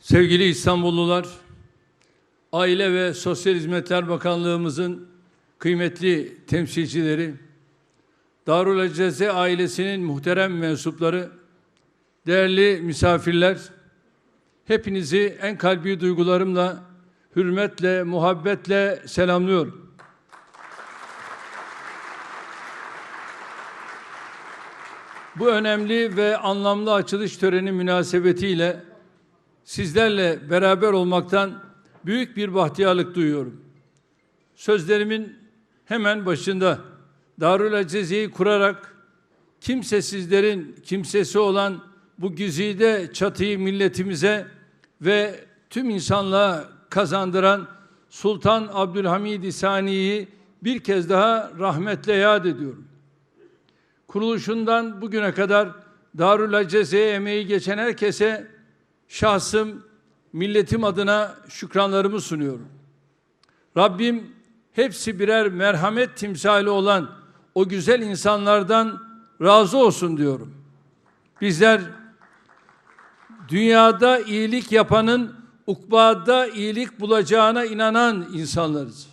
Sevgili İstanbullular, Aile ve Sosyal Hizmetler Bakanlığımızın kıymetli temsilcileri, Darül Aceze ailesinin muhterem mensupları, değerli misafirler, hepinizi en kalbi duygularımla, hürmetle, muhabbetle selamlıyorum. Bu önemli ve anlamlı açılış töreni münasebetiyle sizlerle beraber olmaktan büyük bir bahtiyarlık duyuyorum. Sözlerimin hemen başında Darül Aceziye'yi kurarak kimsesizlerin kimsesi olan bu güzide çatıyı milletimize ve tüm insanlığa kazandıran Sultan Abdülhamid Sani'yi bir kez daha rahmetle yad ediyorum. Kuruluşundan bugüne kadar Darül Aceze'ye emeği geçen herkese şahsım, milletim adına şükranlarımı sunuyorum. Rabbim hepsi birer merhamet timsali olan o güzel insanlardan razı olsun diyorum. Bizler dünyada iyilik yapanın ukbada iyilik bulacağına inanan insanlarız.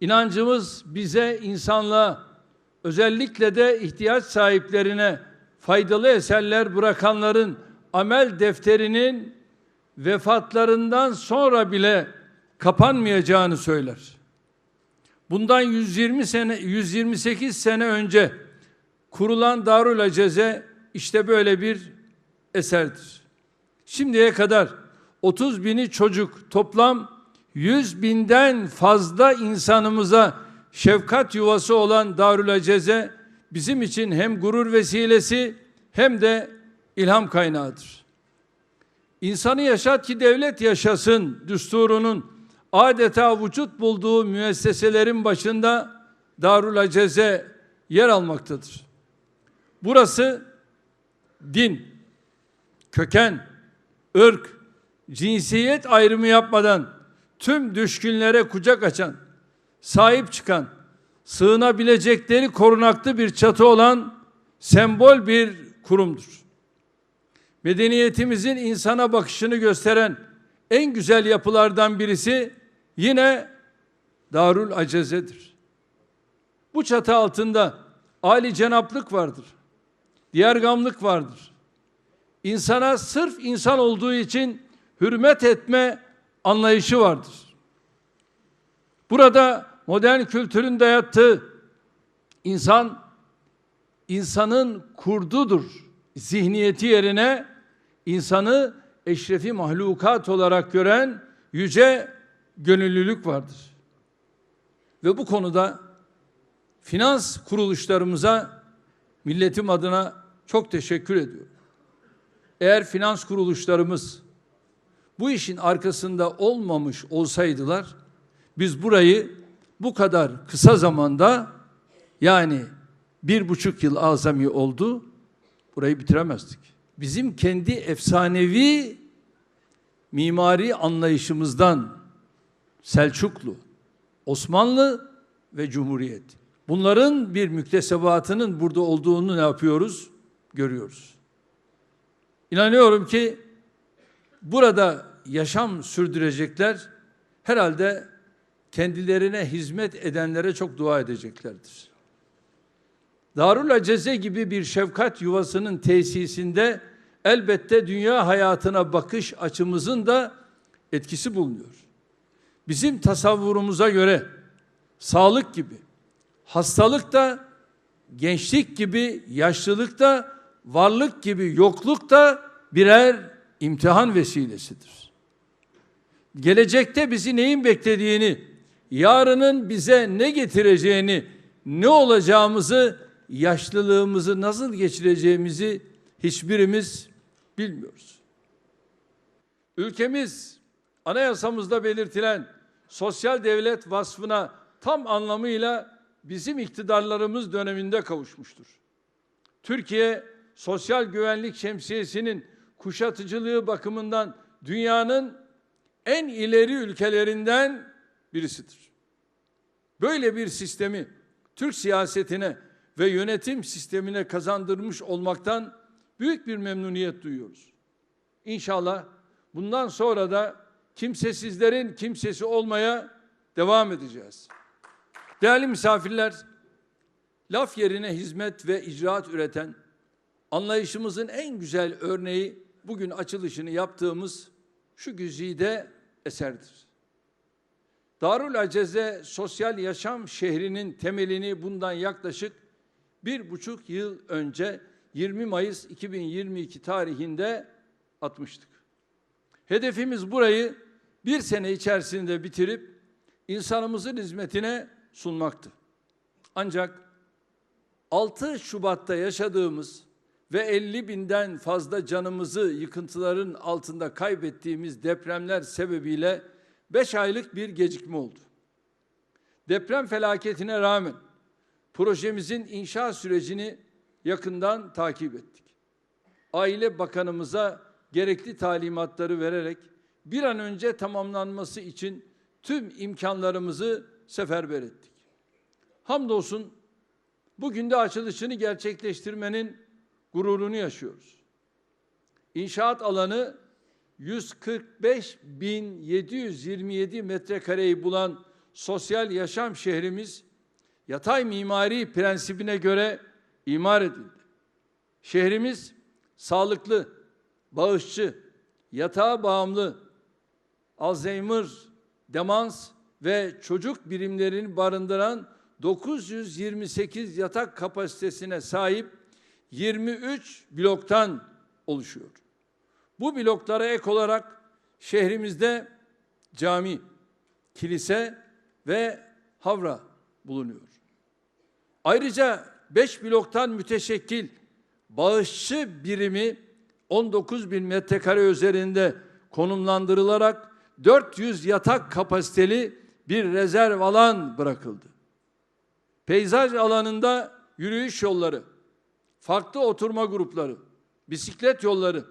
İnancımız bize insanlığa özellikle de ihtiyaç sahiplerine faydalı eserler bırakanların amel defterinin vefatlarından sonra bile kapanmayacağını söyler. Bundan 120 sene 128 sene önce kurulan Darül Aceze işte böyle bir eserdir. Şimdiye kadar 30 bini çocuk toplam 100 binden fazla insanımıza şefkat yuvası olan Darül Aceze bizim için hem gurur vesilesi hem de ilham kaynağıdır. İnsanı yaşat ki devlet yaşasın düsturunun adeta vücut bulduğu müesseselerin başında Darül Aceze yer almaktadır. Burası din, köken, ırk, cinsiyet ayrımı yapmadan tüm düşkünlere kucak açan, sahip çıkan, sığınabilecekleri korunaklı bir çatı olan sembol bir kurumdur. Medeniyetimizin insana bakışını gösteren en güzel yapılardan birisi yine Darül Aceze'dir. Bu çatı altında Ali cenaplık vardır. Diyargamlık vardır. İnsana sırf insan olduğu için hürmet etme anlayışı vardır. Burada modern kültürün dayattığı insan insanın kurdudur zihniyeti yerine insanı eşrefi mahlukat olarak gören yüce gönüllülük vardır. Ve bu konuda finans kuruluşlarımıza milletim adına çok teşekkür ediyorum. Eğer finans kuruluşlarımız bu işin arkasında olmamış olsaydılar biz burayı bu kadar kısa zamanda yani bir buçuk yıl azami oldu burayı bitiremezdik. Bizim kendi efsanevi mimari anlayışımızdan Selçuklu, Osmanlı ve Cumhuriyet. Bunların bir müktesebatının burada olduğunu ne yapıyoruz? Görüyoruz. İnanıyorum ki burada yaşam sürdürecekler herhalde kendilerine hizmet edenlere çok dua edeceklerdir. Darül Aceze gibi bir şefkat yuvasının tesisinde elbette dünya hayatına bakış açımızın da etkisi bulunuyor. Bizim tasavvurumuza göre sağlık gibi, hastalık da, gençlik gibi, yaşlılık da, varlık gibi, yokluk da birer imtihan vesilesidir. Gelecekte bizi neyin beklediğini, yarının bize ne getireceğini, ne olacağımızı yaşlılığımızı nasıl geçireceğimizi hiçbirimiz bilmiyoruz. Ülkemiz anayasamızda belirtilen sosyal devlet vasfına tam anlamıyla bizim iktidarlarımız döneminde kavuşmuştur. Türkiye sosyal güvenlik şemsiyesinin kuşatıcılığı bakımından dünyanın en ileri ülkelerinden birisidir. Böyle bir sistemi Türk siyasetine ve yönetim sistemine kazandırmış olmaktan büyük bir memnuniyet duyuyoruz. İnşallah bundan sonra da kimsesizlerin kimsesi olmaya devam edeceğiz. Değerli misafirler, laf yerine hizmet ve icraat üreten anlayışımızın en güzel örneği bugün açılışını yaptığımız şu güzide eserdir. Darül Aceze Sosyal Yaşam Şehri'nin temelini bundan yaklaşık bir buçuk yıl önce 20 Mayıs 2022 tarihinde atmıştık. Hedefimiz burayı bir sene içerisinde bitirip insanımızın hizmetine sunmaktı. Ancak 6 Şubat'ta yaşadığımız ve 50 binden fazla canımızı yıkıntıların altında kaybettiğimiz depremler sebebiyle 5 aylık bir gecikme oldu. Deprem felaketine rağmen projemizin inşa sürecini yakından takip ettik. Aile Bakanımıza gerekli talimatları vererek bir an önce tamamlanması için tüm imkanlarımızı seferber ettik. Hamdolsun bugün de açılışını gerçekleştirmenin gururunu yaşıyoruz. İnşaat alanı 145.727 metrekareyi bulan sosyal yaşam şehrimiz yatay mimari prensibine göre imar edildi. Şehrimiz sağlıklı, bağışçı, yatağa bağımlı, Alzheimer, demans ve çocuk birimlerini barındıran 928 yatak kapasitesine sahip 23 bloktan oluşuyor. Bu bloklara ek olarak şehrimizde cami, kilise ve havra bulunuyor. Ayrıca 5 bloktan müteşekkil bağışçı birimi 19 bin metrekare üzerinde konumlandırılarak 400 yatak kapasiteli bir rezerv alan bırakıldı. Peyzaj alanında yürüyüş yolları, farklı oturma grupları, bisiklet yolları,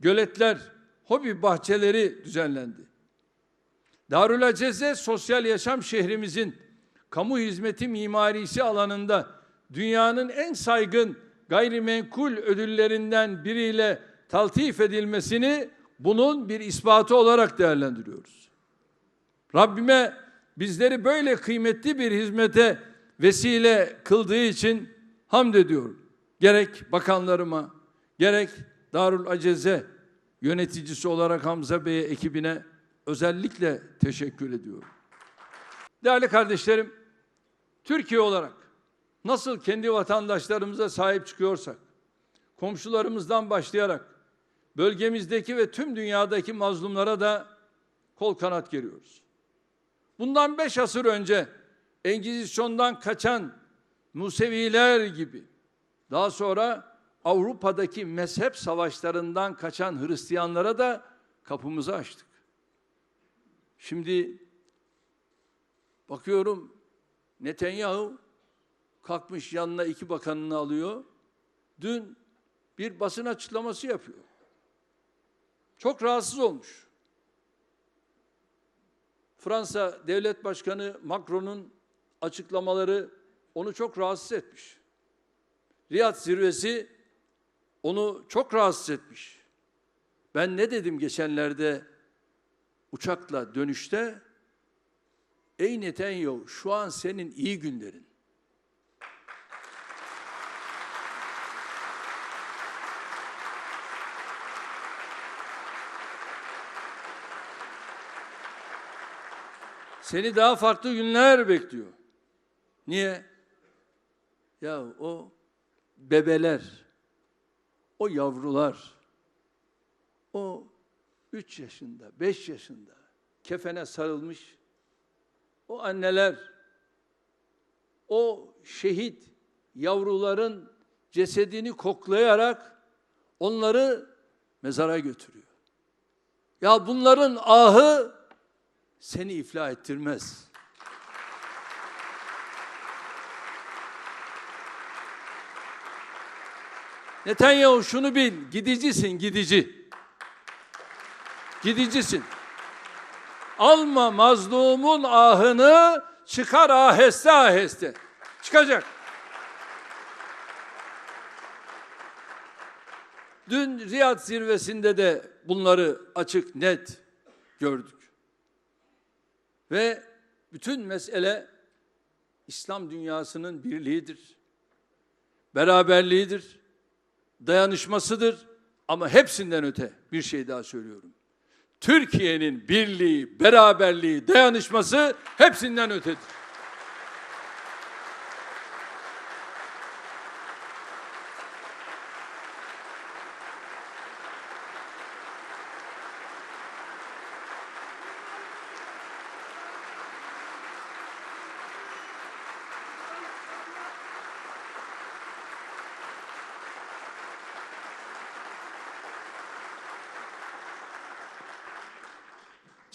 göletler, hobi bahçeleri düzenlendi. Darül Aceze sosyal yaşam şehrimizin kamu hizmeti mimarisi alanında dünyanın en saygın gayrimenkul ödüllerinden biriyle taltif edilmesini bunun bir ispatı olarak değerlendiriyoruz. Rabbime bizleri böyle kıymetli bir hizmete vesile kıldığı için hamd ediyorum. Gerek bakanlarıma, gerek Darül Aceze yöneticisi olarak Hamza Bey'e ekibine özellikle teşekkür ediyorum. Değerli kardeşlerim, Türkiye olarak nasıl kendi vatandaşlarımıza sahip çıkıyorsak, komşularımızdan başlayarak bölgemizdeki ve tüm dünyadaki mazlumlara da kol kanat geriyoruz. Bundan beş asır önce Engizisyon'dan kaçan Museviler gibi daha sonra Avrupa'daki mezhep savaşlarından kaçan Hristiyanlara da kapımızı açtık. Şimdi bakıyorum Netanyahu kalkmış yanına iki bakanını alıyor. Dün bir basın açıklaması yapıyor. Çok rahatsız olmuş. Fransa Devlet Başkanı Macron'un açıklamaları onu çok rahatsız etmiş. Riyad zirvesi onu çok rahatsız etmiş. Ben ne dedim geçenlerde uçakla dönüşte? Ey Netanyahu şu an senin iyi günlerin. Seni daha farklı günler bekliyor. Niye? Ya o bebeler, o yavrular, o üç yaşında, beş yaşında kefene sarılmış, o anneler, o şehit yavruların cesedini koklayarak onları mezara götürüyor. Ya bunların ahı seni iflah ettirmez. Netanyahu şunu bil, gidicisin, gidici. Gidicisin. Alma mazlumun ahını, çıkar aheste aheste. Çıkacak. Dün Riyad zirvesinde de bunları açık net gördük. Ve bütün mesele İslam dünyasının birliğidir. Beraberliğidir. Dayanışmasıdır. Ama hepsinden öte bir şey daha söylüyorum. Türkiye'nin birliği, beraberliği, dayanışması hepsinden ötedir.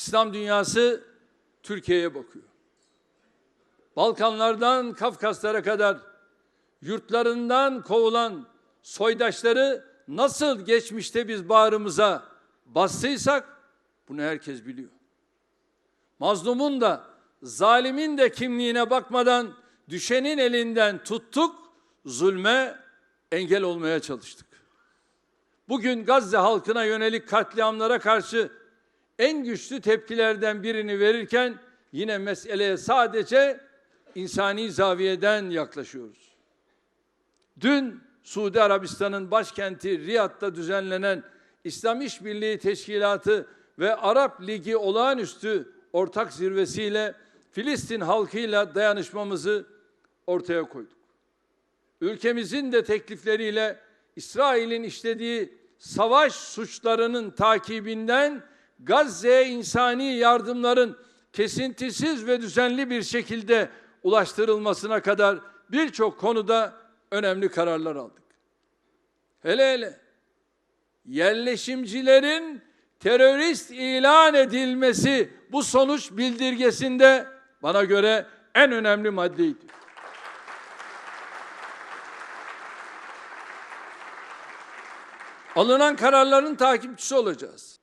İslam dünyası Türkiye'ye bakıyor. Balkanlardan Kafkaslara kadar yurtlarından kovulan soydaşları nasıl geçmişte biz bağrımıza bastıysak bunu herkes biliyor. Mazlumun da zalimin de kimliğine bakmadan düşenin elinden tuttuk, zulme engel olmaya çalıştık. Bugün Gazze halkına yönelik katliamlara karşı en güçlü tepkilerden birini verirken yine meseleye sadece insani zaviyeden yaklaşıyoruz. Dün Suudi Arabistan'ın başkenti Riyad'da düzenlenen İslam İşbirliği Teşkilatı ve Arap Ligi olağanüstü ortak zirvesiyle Filistin halkıyla dayanışmamızı ortaya koyduk. Ülkemizin de teklifleriyle İsrail'in işlediği savaş suçlarının takibinden Gazze'ye insani yardımların kesintisiz ve düzenli bir şekilde ulaştırılmasına kadar birçok konuda önemli kararlar aldık. Hele hele yerleşimcilerin terörist ilan edilmesi bu sonuç bildirgesinde bana göre en önemli maddeydi. Alınan kararların takipçisi olacağız.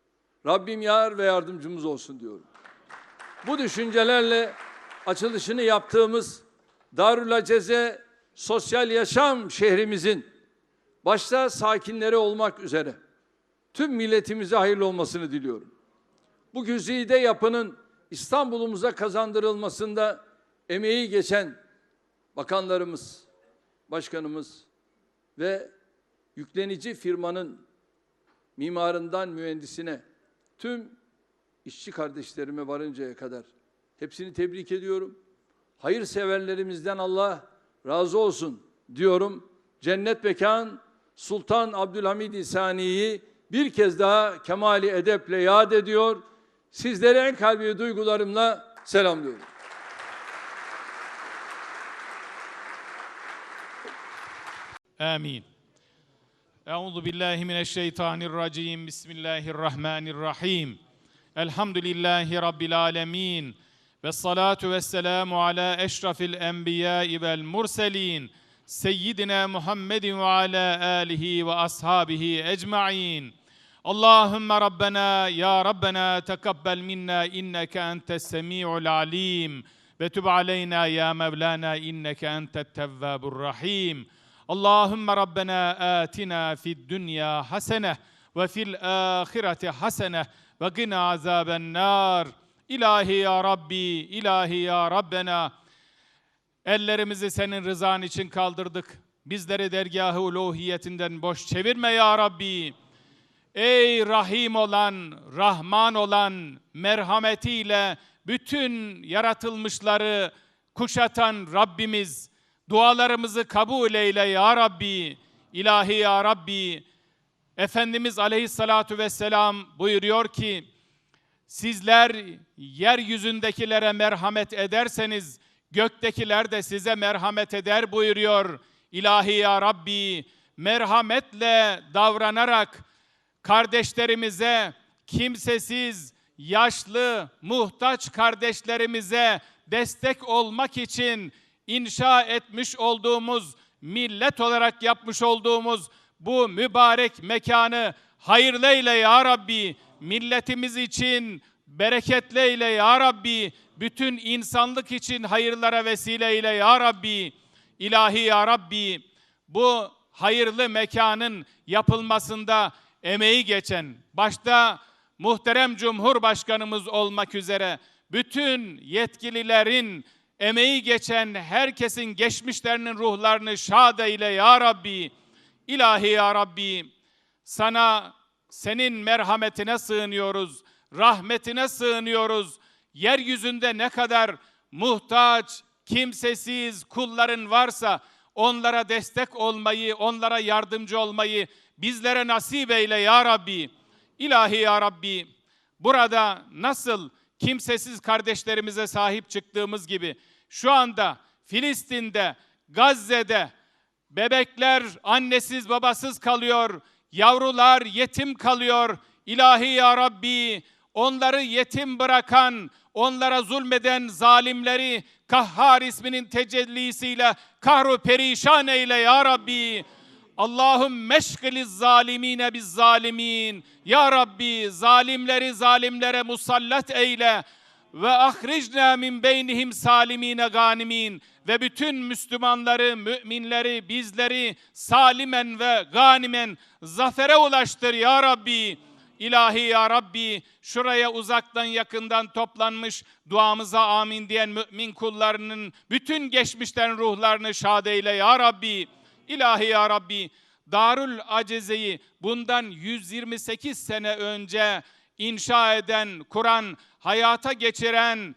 Rabbim yar ve yardımcımız olsun diyorum. Bu düşüncelerle açılışını yaptığımız Darül Aceze Sosyal Yaşam şehrimizin başta sakinleri olmak üzere tüm milletimize hayırlı olmasını diliyorum. Bu güzide yapının İstanbul'umuza kazandırılmasında emeği geçen bakanlarımız, başkanımız ve yüklenici firmanın mimarından mühendisine tüm işçi kardeşlerime varıncaya kadar hepsini tebrik ediyorum. Hayırseverlerimizden Allah razı olsun diyorum. Cennet Bekan Sultan Abdülhamid İsani'yi bir kez daha kemali edeple yad ediyor. Sizleri en kalbi duygularımla selamlıyorum. Euzu billahi mineşşeytanirracim. Bismillahirrahmanirrahim. Elhamdülillahi rabbil alamin. Ve salatu ve selamu ala eşrafil enbiya'i vel murselin. Seyyidina Muhammedin ve ala alihi ve ashabihi ecmain. Allahümme Rabbena ya Rabbena tekabbel minna inneke entes semi'ul alim. Ve tüb aleyna ya Mevlana inneke entet tevvabur rahim. Allahümme Rabbena atina fid dünya hasene ve fil ahireti hasene ve gina azaben nar. İlahi ya Rabbi, ilahi ya Rabbena. Ellerimizi senin rızan için kaldırdık. Bizleri dergahı uluhiyetinden boş çevirme ya Rabbi. Ey Rahim olan, Rahman olan merhametiyle bütün yaratılmışları kuşatan Rabbimiz, dualarımızı kabul eyle ya Rabbi. İlahi ya Rabbi. Efendimiz aleyhissalatu vesselam buyuruyor ki sizler yeryüzündekilere merhamet ederseniz göktekiler de size merhamet eder buyuruyor. İlahi ya Rabbi merhametle davranarak kardeşlerimize, kimsesiz, yaşlı, muhtaç kardeşlerimize destek olmak için inşa etmiş olduğumuz, millet olarak yapmış olduğumuz bu mübarek mekanı hayırlı eyle ya Rabbi. Milletimiz için bereketli eyle ya Rabbi. Bütün insanlık için hayırlara vesile eyle ya Rabbi. İlahi ya Rabbi bu hayırlı mekanın yapılmasında emeği geçen, başta muhterem Cumhurbaşkanımız olmak üzere bütün yetkililerin emeği geçen herkesin geçmişlerinin ruhlarını şad eyle ya Rabbi. İlahi ya Rabbi sana senin merhametine sığınıyoruz, rahmetine sığınıyoruz. Yeryüzünde ne kadar muhtaç, kimsesiz kulların varsa onlara destek olmayı, onlara yardımcı olmayı bizlere nasip eyle ya Rabbi. İlahi ya Rabbi burada nasıl kimsesiz kardeşlerimize sahip çıktığımız gibi şu anda Filistin'de, Gazze'de bebekler annesiz babasız kalıyor, yavrular yetim kalıyor. İlahi ya Rabbi onları yetim bırakan, onlara zulmeden zalimleri Kahhar isminin tecellisiyle kahru perişan eyle ya Rabbi. Allahum meşgiliz zalimine biz zalimin. Ya Rabbi zalimleri zalimlere musallat eyle ve ahricna min beynihim salimine ganimin ve bütün Müslümanları, müminleri, bizleri salimen ve ganimen zafere ulaştır ya Rabbi. İlahi ya Rabbi şuraya uzaktan yakından toplanmış duamıza amin diyen mümin kullarının bütün geçmişten ruhlarını şad eyle ya Rabbi. İlahi ya Rabbi Darül Aceze'yi bundan 128 sene önce inşa eden, kuran, hayata geçiren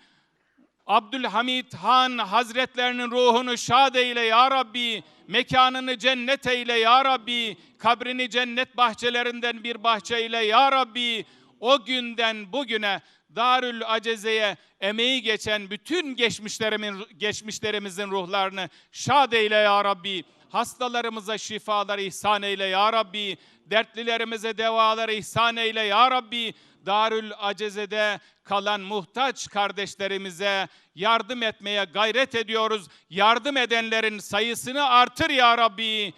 Abdülhamid Han Hazretlerinin ruhunu şad eyle ya Rabbi. Mekanını cennet eyle ya Rabbi. Kabrini cennet bahçelerinden bir bahçe eyle ya Rabbi. O günden bugüne Darül Aceze'ye emeği geçen bütün geçmişlerimin, geçmişlerimizin ruhlarını şad eyle ya Rabbi. Hastalarımıza şifalar ihsan eyle ya Rabbi. Dertlilerimize devalar ihsan eyle ya Rabbi. Darül Aceze'de kalan muhtaç kardeşlerimize yardım etmeye gayret ediyoruz. Yardım edenlerin sayısını artır ya Rabbi.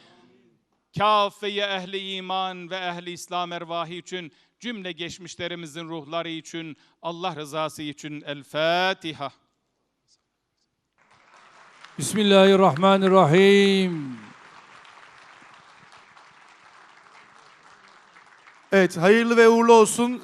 Kafeye ehli iman ve ehli İslam ervahı için cümle geçmişlerimizin ruhları için Allah rızası için El Fatiha. Bismillahirrahmanirrahim. Evet, hayırlı ve uğurlu olsun.